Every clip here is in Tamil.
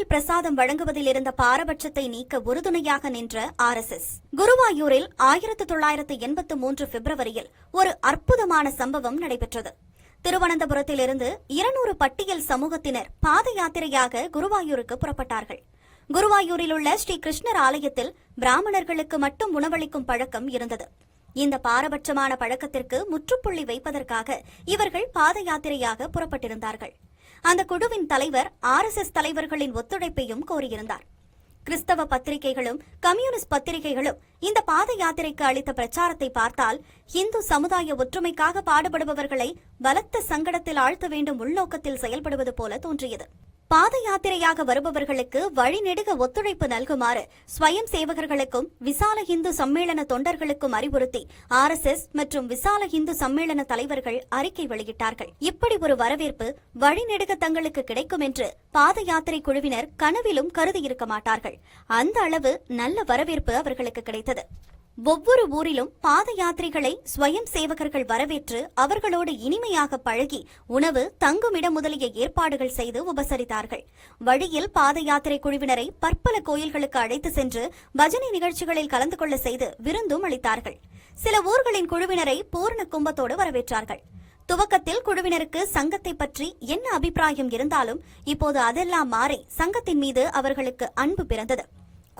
கோயில் பிரசாதம் வழங்குவதில் இருந்த பாரபட்சத்தை நீக்க உறுதுணையாக நின்ற ஆர் எஸ் எஸ். குருவாயூரில் ஆயிரத்து தொள்ளாயிரத்து எண்பத்து மூன்று பிப்ரவரியில் ஒரு அற்புதமான சம்பவம் நடைபெற்றது. திருவனந்தபுரத்திலிருந்து இருநூறு பட்டியல் சமூகத்தினர் பாத யாத்திரையாக குருவாயூருக்கு புறப்பட்டார்கள். குருவாயூரில் உள்ள ஸ்ரீ கிருஷ்ணர் ஆலயத்தில் பிராமணர்களுக்கு மட்டும் உணவளிக்கும் பழக்கம் இருந்தது. இந்த பாரபட்சமான பழக்கத்திற்கு முற்றுப்புள்ளி வைப்பதற்காக இவர்கள் பாத யாத்திரையாக புறப்பட்டிருந்தார்கள். அந்த குழுவின் தலைவர் ஆர் எஸ் எஸ் தலைவர்களின் ஒத்துழைப்பையும் கோரியிருந்தார். கிறிஸ்தவ பத்திரிகைகளும் கம்யூனிஸ்ட் பத்திரிகைகளும் இந்த பாத யாத்திரைக்கு அளித்த பிரச்சாரத்தை பார்த்தால் இந்து சமுதாய ஒற்றுமைக்காக பாடுபடுபவர்களை பலத்த சங்கடத்தில் ஆழ்த்த வேண்டும் உள்நோக்கத்தில் செயல்படுவது போல தோன்றியது. பாத யாத்திரையாக வருபவர்களுக்கு வழிநெடுக ஒத்துழைப்பு நல்குமாறு ஸ்வயம் சேவகர்களுக்கும் விசால இந்து சம்மேளன தொண்டர்களுக்கும் அறிவுறுத்தி ஆர் எஸ் எஸ் மற்றும் விசால இந்து சம்மேளன தலைவர்கள் அறிக்கை வெளியிட்டார்கள். இப்படி ஒரு வரவேற்பு வழிநெடுக தங்களுக்கு கிடைக்கும் என்று பாத யாத்திரை குழுவினர் கனவிலும் கருதியிருக்க மாட்டார்கள். அந்த அளவு நல்ல வரவேற்பு அவர்களுக்கு கிடைத்தது. ஒவ்வொரு ஊரிலும் பாத யாத்திரைகளை ஸ்வயம் சேவகர்கள் வரவேற்று அவர்களோடு இனிமையாக பழகி உணவு தங்குமிடம் முதலிய ஏற்பாடுகள் செய்து உபசரித்தார்கள். வழியில் பாத யாத்திரை குழுவினரை பற்பல கோயில்களுக்கு அழைத்து சென்று பஜனை நிகழ்ச்சிகளில் கலந்து கொள்ள செய்து விருந்தும் அளித்தார்கள். சில ஊர்களின் குழுவினரை பூர்ண கும்பத்தோடு வரவேற்றார்கள். துவக்கத்தில் குழுவினருக்கு சங்கத்தை பற்றி என்ன அபிப்பிராயம் இருந்தாலும் இப்போது அதெல்லாம் மாறி சங்கத்தின் மீது அவர்களுக்கு அன்பு பிறந்தது.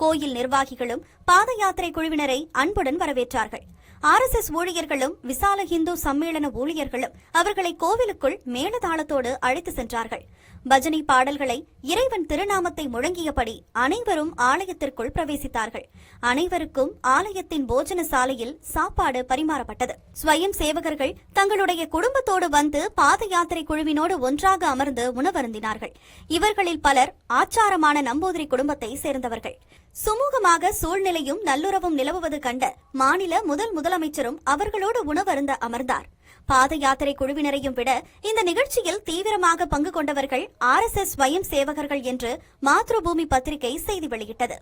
கோயில் நிர்வாகிகளும் பாத யாத்திரை குழுவினரை அன்புடன் வரவேற்றார்கள். ஆர் எஸ் எஸ் ஊழியர்களும் விசால இந்து சம்மேளன ஊழியர்களும் அவர்களை கோவிலுக்குள் மேலதாளத்தோடு அழைத்து சென்றார்கள். பஜனை பாடல்களை இறைவன் திருநாமத்தை முழங்கியபடி அனைவரும் ஆலயத்திற்குள் பிரவேசித்தார்கள். அனைவருக்கும் ஆலயத்தின் போஜன சாலையில் சாப்பாடு பரிமாறப்பட்டது. ஸ்வயம் சேவகர்கள் தங்களுடைய குடும்பத்தோடு வந்து பாத யாத்திரை குழுவினோடு ஒன்றாக அமர்ந்து உணவருந்தினார்கள். இவர்களில் பலர் ஆச்சாரமான நம்பூதிரி குடும்பத்தை சேர்ந்தவர்கள். சுமூகமாக சூழ்நிலையும் நல்லுறவும் நிலவுவது கண்ட மாநில முதல் முதலமைச்சரும் அவர்களோடு உணவருந்த அமர்ந்தார். பாத யாத்திரை குழுவினரையும் விட இந்த நிகழ்ச்சியில் தீவிரமாக பங்கு கொண்டவர்கள் ஆர் எஸ் எஸ் ஸ்வயம் சேவகர்கள் என்று மாத்ருபூமி பத்திரிகை செய்தி வெளியிட்டது.